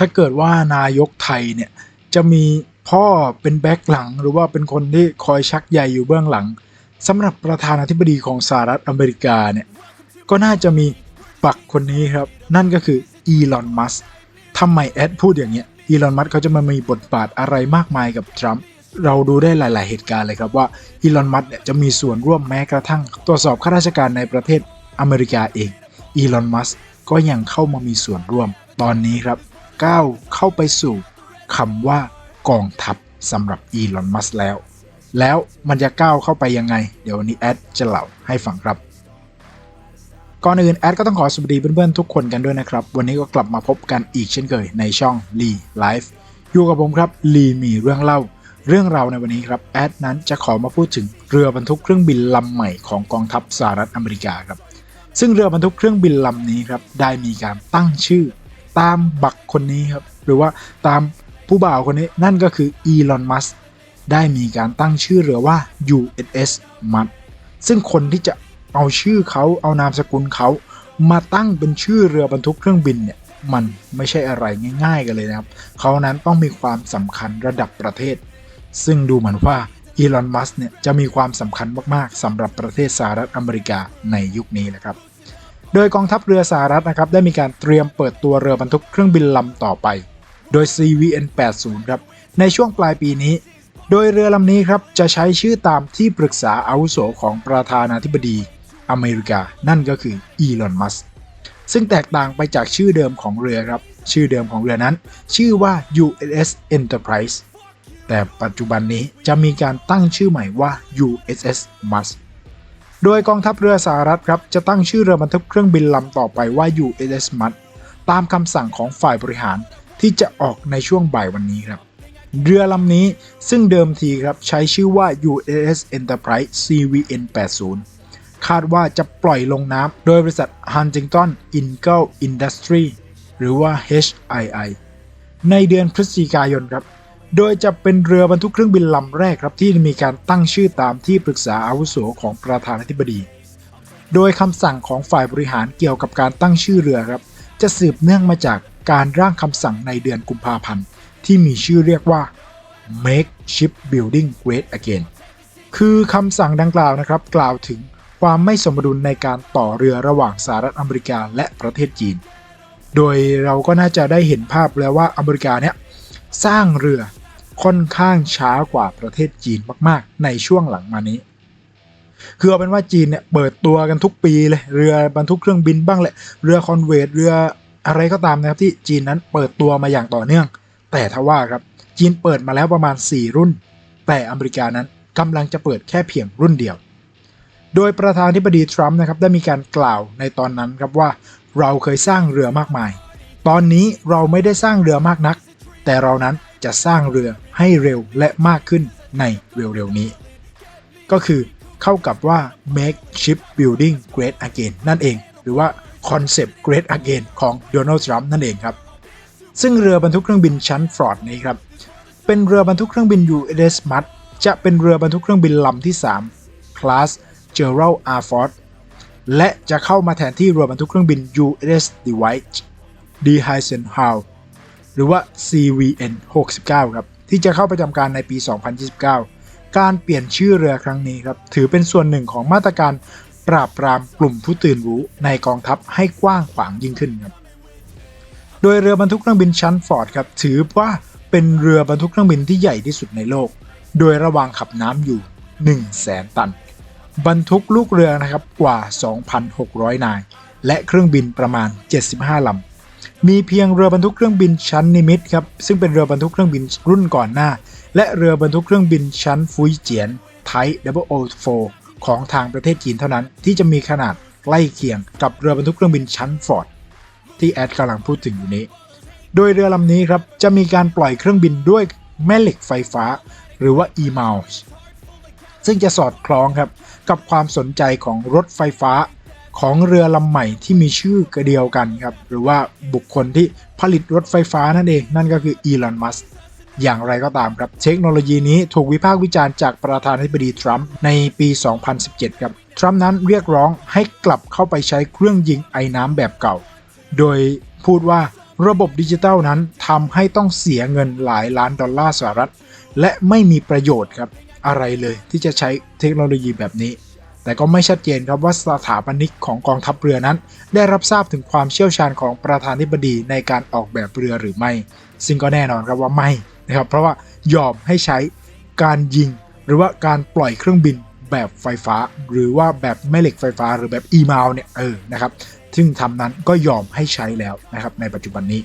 ถ้าเกิดว่านายกไทยเนี่ยจะมีพ่อเป็นแบ็คหลัง หรือว่าเป็นคนที่คอยชักใยอยู่เบื้องหลังสำหรับประธานาธิบดีของสหรัฐอเมริกาเนี่ยก็น่าจะมีปักคนนี้ครับ นั่นก็คืออีลอนมัสทำไมแอดพูดอย่างเงี้ยอีลอนมัสเขาจะมามีบทบาทอะไรมากมายกับทรัมป์เราดูได้หลาย ๆ เหตุการณ์เลยครับว่าอีลอนมัสเนี่ยจะมีส่วนร่วมแม้กระทั่งตรวจสอบข้าราชการในประเทศอเมริกาเองอีลอนมัสก็ยังเข้ามามีส่วนร่วมตอนนี้ครับ ก้าวเข้าไปสู่คำว่ากองทัพสำหรับอีลอนมัสแล้ว แล้วมันจะก้าวเข้าไปยังไง เดี๋ยววันนี้แอดจะเล่าให้ฟังครับ ก่อนอื่นแอดก็ต้องขอสวัสดีเพื่อนๆทุกคนกันด้วยนะครับ วันนี้ก็กลับมาพบกันอีกเช่นเคยในช่องลีไลฟ์อยู่กับผมครับลีมีเรื่องเล่า เรื่องราวในวันนี้ครับแอดนั้นจะขอมาพูดถึงเรือบรรทุกเครื่องบินลำใหม่ของกองทัพสหรัฐอเมริกาครับซึ่งเรือบรรทุกเครื่องบินลำนี้ครับได้มีการตั้งชื่อ ตามบักคนนี้ครับ หรือว่าตามผู้บ่าวคนนี้นั่นก็คืออีลอนมัสได้มีการตั้งชื่อเรือว่า USS มัดซึ่งคนที่จะเอาชื่อเขาเอานามสกุลเขามาตั้งเป็นชื่อเรือบรรทุกเครื่องบินเนี่ยมันไม่ใช่อะไรง่ายๆกันเลยนะครับ เขานั้นต้องมีความสำคัญระดับประเทศ ซึ่งดูเหมือนว่าอีลอน มัสเนี่ยจะมีความสำคัญมากๆสำหรับประเทศสหรัฐอเมริกาในยุคนี้นะครับ โดยกองทัพเรือสหรัฐนะครับได้มีการเตรียมเปิดตัวเรือบรรทุกเครื่องบินลำต่อไป โดย CVN 80ครับในช่วงปลายปีนี้ โดยเรือลำนี้ครับจะใช้ชื่อตามที่ปรึกษาอาวุโสของประธานาธิบดีอเมริกา นั่นก็คืออีลอน มัสซึ่งแตกต่างไปจากชื่อเดิมของเรือครับ ชื่อเดิมของเรือนั้น ชื่อว่า USS Enterprise แต่ปัจจุบันนี้จะมีการตั้งชื่อใหม่ว่า USS Musk โดยกองทัพเรือสหรัฐครับจะตั้งชื่อเรือบรรทุกเครื่องบินลำต่อไปว่า USS Mus ตามคำสั่งของฝ่ายบริหารที่จะออกในช่วงบ่ายวันนี้ครับเรือลำนี้ซึ่งเดิมทีครับใช้ชื่อว่า USS Enterprise CVN 80คาดว่าจะปล่อยลงน้ำโดยบริษัท Huntington Ingalls Industry หรือว่า HII ในเดือนพฤศจิกายนครับ โดยจะเป็นเรือบรรทุกเครื่องบินลำแรกครับที่มีการตั้งชื่อตามที่ปรึกษาอาวุโสของประธานาธิบดี โดยคำสั่งของฝ่ายบริหารเกี่ยวกับการตั้งชื่อเรือครับ จะสืบเนื่องมาจากการร่างคำสั่งในเดือนกุมภาพันธ์ ที่มีชื่อเรียกว่า Make Shipbuilding Great Again คือคำสั่งดังกล่าวนะครับ กล่าวถึงความไม่สมดุลในการต่อเรือระหว่างสหรัฐอเมริกาและประเทศจีน โดยเราก็น่าจะได้เห็นภาพแล้วว่าอเมริกาเนี่ยสร้างเรือ ค่อนข้างช้ากว่าประเทศจีนมากๆ ในช่วงหลังมานี้ คือเอาเป็นว่าจีนเนี่ยเปิดตัวกันทุกปีเลยเรือบรรทุกเครื่องบินบ้างแหละเรือคอนเวทเรืออะไรก็ตามนะครับที่จีนนั้นเปิดตัวมาอย่างต่อเนื่อง แต่ทว่าครับจีนเปิดมาแล้วประมาณ 4 รุ่น แต่อเมริกานั้นกำลังจะเปิดแค่เพียงรุ่นเดียว โดยประธานาธิบดีทรัมป์นะครับได้มีการกล่าวในตอนนั้นครับว่าเราเคยสร้างเรือมากมาย ตอนนี้เราไม่ได้สร้างเรือมากนัก แต่เรานั้นจะสร้างเรือ ให้เร็วและมากขึ้นในเร็วๆนี้ ก็คือเข้ากับว่า make ship building great again นั่นเอง หรือว่า concept great again ของโดนัลด์ทรัมป์นั่นเองครับ ซึ่งเรือบรรทุกเครื่องบินชั้นฟรอดนี้ครับ เป็นเรือบรรทุกเครื่องบิน USS Mud จะเป็นเรือบรรทุกเครื่องบินลำที่3คลาส Gerald R. Ford และจะเข้ามาแทนที่เรือบรรทุกเครื่องบิน USS Dwight D. Eisenhower หรือว่า CVN 69 ครับ ที่จะเข้าประจำการในปี 2029 การเปลี่ยนชื่อเรือครั้งนี้ครับถือเป็นส่วนหนึ่งของมาตรการปราบปรามกลุ่มผู้ตื่นรู้ในกองทัพให้กว้างขวางยิ่งขึ้นครับ โดยเรือบรรทุกเครื่องบินชั้นฟอร์ดครับถือว่าเป็นเรือบรรทุกเครื่องบินที่ใหญ่ที่สุดในโลก โดยระวางขับน้ำอยู่ 1 0 0 0 0แสนตัน บรรทุกลูกเรือนะครับกว่า 2,600 นาย และเครื่องบินประมาณ 75ลำ มีเพียงเรือบรรทุกเครื่องบินชั้นนิมิตครับซึ่งเป็นเรือบรรทุกเครื่องบินรุ่นก่อนหน้า และเรือบรรทุกเครื่องบินชั้นฟุยเจียนไทป์004ของทางประเทศจีนเท่านั้น ที่จะมีขนาดใกล้เคียงกับเรือบรรทุกเครื่องบินชั้นฟอร์ดที่แอดกำลังพูดถึงอยู่นี้ โดยเรือลำนี้ครับจะมีการปล่อยเครื่องบินด้วยแม่เหล็กไฟฟ้า หรือว่า e-mouse ซึ่งจะสอดคล้องครับกับความสนใจของรถไฟฟ้า ของเรือลำใหม่ที่มีชื่อกระเดียวกันครับ หรือว่าบุคคลที่ผลิตรถไฟฟ้านั่นเอง นั่นก็คืออีลอน มัสอย่างไรก็ตามครับ เทคโนโลยีนี้ถูกวิพากษ์วิจารณ์จากประธานาธิบดีทรัมป์ในปี 2017 ครับ ทรัมป์นั้นเรียกร้องให้กลับเข้าไปใช้เครื่องยิงไอ้น้ำแบบเก่า โดยพูดว่าระบบดิจิทัลนั้นทำให้ต้องเสียเงินหลายล้านดอลลาร์สหรัฐ และไม่มีประโยชน์ครับอะไรเลยที่จะใช้เทคโนโลยีแบบนี้ แต่ก็ไม่ชัดเจนครับว่าสถาปนิกของกองทัพเรือนั้น ได้รับทราบถึงความเชี่ยวชาญของประธานาธิบดีในการออกแบบเรือหรือไม่ ซึ่งก็แน่นอนครับว่าไม่นะครับเพราะว่ายอมให้ใช้การยิง หรือว่าการปล่อยเครื่องบินแบบไฟฟ้า หรือว่าแบบแม่เหล็กไฟฟ้าหรือแบบอีมาวเนี่ยเออนะครับซึ่งทำนั้นก็ยอมให้ใช้แล้วนะครับในปัจจุบันนี้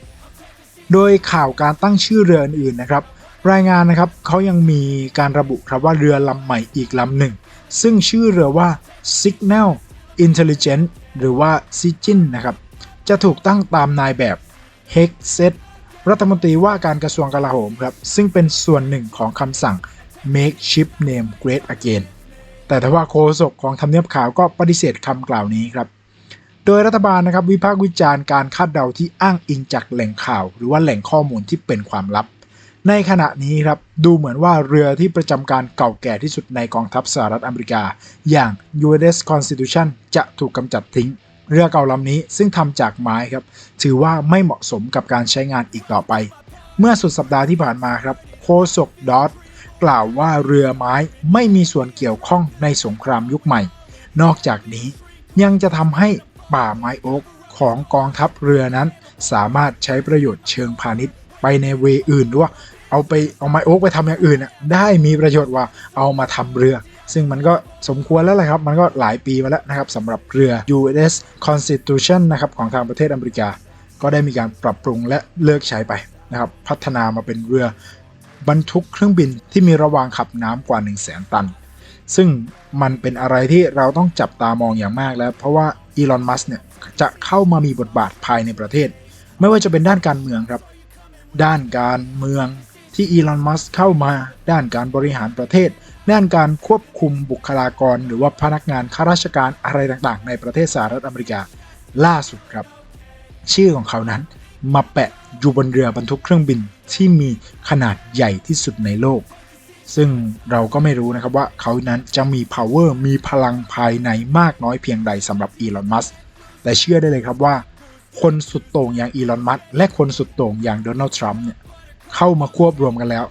โดยข่าวการตั้งชื่อเรืออื่นๆนะครับ รายงานนะครับเขายังมีการระบุครับว่าเรือลำใหม่อีกลำหนึ่ง ซึ่งชื่อเรือว่า Signal Intelligence หรือว่า SIGIN นะครับ จะถูกตั้งตามนายแบบ h e x e t รัฐมนตรีว่าการกระทรวงกลาโหมครับ ซึ่งเป็นส่วนหนึ่งของคำสั่ง Make Ship Name Great Again แต่ทว่าโฆษกของทำเนียบขาวก็ปฏิเสธคำกล่าวนี้ครับ โดยรัฐบาลนะครับวิพากษ์วิจารณ์การคาดเดาที่อ้างอิงจากแหล่งข่าว หรือว่าแหล่งข้อมูลที่เป็นความลับ ในขณะนี้ครับดูเหมือนว่าเรือที่ประจำการเก่าแก่ที่สุดในกองทัพสหรัฐอเมริกา อย่าง U.S. Constitution จะถูกกำจัดทิ้ง เรือเก่าลำนี้ซึ่งทำจากไม้ครับ ถือว่าไม่เหมาะสมกับการใช้งานอีกต่อไป เมื่อสุดสัปดาห์ที่ผ่านมาครับโฆษกดอทกล่าวว่าเรือไม้ไม่มีส่วนเกี่ยวข้องในสงครามยุคใหม่ นอกจากนี้ยังจะทำให้ป่าไม้โอ๊กของกองทัพเรือนั้น สามารถใช้ประโยชน์เชิงพาณิชย์ ไปในเวอื่นหรือว่าเอาไปเอาไม้โอ๊กไปทำอย่างอื่นน่ะได้มีประโยชน์ว่าเอามาทำเรือ ซึ่งมันก็สมควรแล้วแหละครับ มันก็หลายปีมาแล้วนะครับสำหรับเรือ U.S. Constitution นะครับของทางประเทศอเมริกา ก็ได้มีการปรับปรุงและเลิกใช้ไปนะครับพัฒนามาเป็นเรือบรรทุกเครื่องบินที่มีระวางขับน้ำกว่า 1 0 0 0 0แตัน ซึ่งมันเป็นอะไรที่เราต้องจับตามองอย่างมากแล้ว เพราะว่าอีลอน มัสเนี่ยจะเข้ามามีบทบาทภายในประเทศ ไม่ว่าจะเป็นด้านการเมืองครับ ด้านการเมืองที่อีลอน มัสเข้ามา ด้านการบริหารประเทศ ด้านการควบคุมบุคลากร หรือว่าพนักงานข้าราชการอะไรต่างๆ ในประเทศสหรัฐอเมริกาล่าสุดครับ ชื่อของเขานั้นมาแปะอยู่บนเรือบรรทุกเครื่องบินที่มีขนาดใหญ่ที่สุดในโลก ซึ่งเราก็ไม่รู้นะครับว่าเขานั้นจะมี power มีพลังภายในมากน้อยเพียงใดสำหรับอีลอน มัส แต่เชื่อได้เลยครับว่า คนสุดโต่งอย่างอีลอนมัสและคนสุดโต่งอย่างโดนัลด์ทรัมป์เนี่ยเข้ามาควบรวมกันแล้ว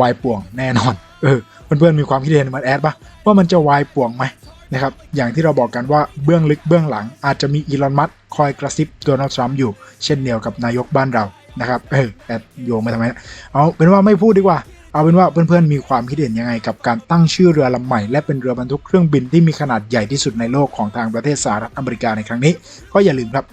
วายป่วงแน่นอน เออเพื่อนๆมีความคิดเห็นเหมันแอดปะว่ามันจะวายป่วงไหมนะครับอย่างที่เราบอกกันว่าเบื้องลึกเบื้องหลังอาจจะมีอีลอนมัสคอยกระซิบโดนัลด์ทรัมป์อยู่ เช่นเดียวกับนายกบ้านเรานะครับเออแอดโยงมาทำไมเอาเป็นว่าไม่พูดดีกว่า เอาเป็นว่าเพื่อนๆมีความคิดเห็นยังไง กับการตั้งชื่อเรือลำใหม่ และเป็นเรือบรรทุกเครื่องบินที่มีขนาดใหญ่ที่สุดในโลกของทางประเทศสหรัฐอเมริกาในครั้งนี้ ก็อย่าลืมครับ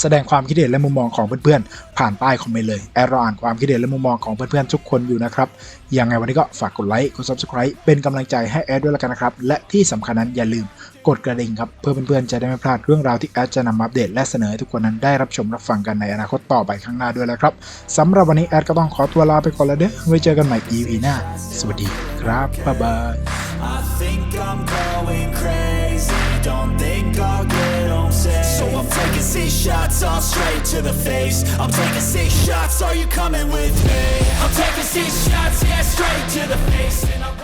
แสดงความคิดเห็นและมุมมองของเพื่อนๆ ผ่านใต้คอมเมนต์เลยแอดรออ่านความคิดเห็นและมุมมองของเพื่อนๆทุกคนอยู่นะครับยังไงวันนี้ก็ฝากกดไลค์กด subscribe เป็นกำลังใจให้แอดด้วยล้วกันนะครับ และที่สำคัญนั้นอย่าลืมกดกระดิ่งครับ เพื่อเพื่อนๆจะได้ไม่พลาดเรื่องราวที่แอดจะนำมาอัปเดตและเสนอให้ทุกคนนั้นได้รับชมรับฟังกันในอนาคตต่อไปข้างหน้าด้วยแล้วครับสำหรับวันนี้แอดก็ต้องขอตัวลาไปก่อนแล้วเด้อไว้เจอกันใหม่ EP หน้า สวัสดีครับบ๊ายบาย I think I'm going crazy. Don't think I'll get home safe. So I'm taking six shots, all straight to the face. I'm taking six shots. Are you coming with me? I'm taking six shots, yeah, straight to the face.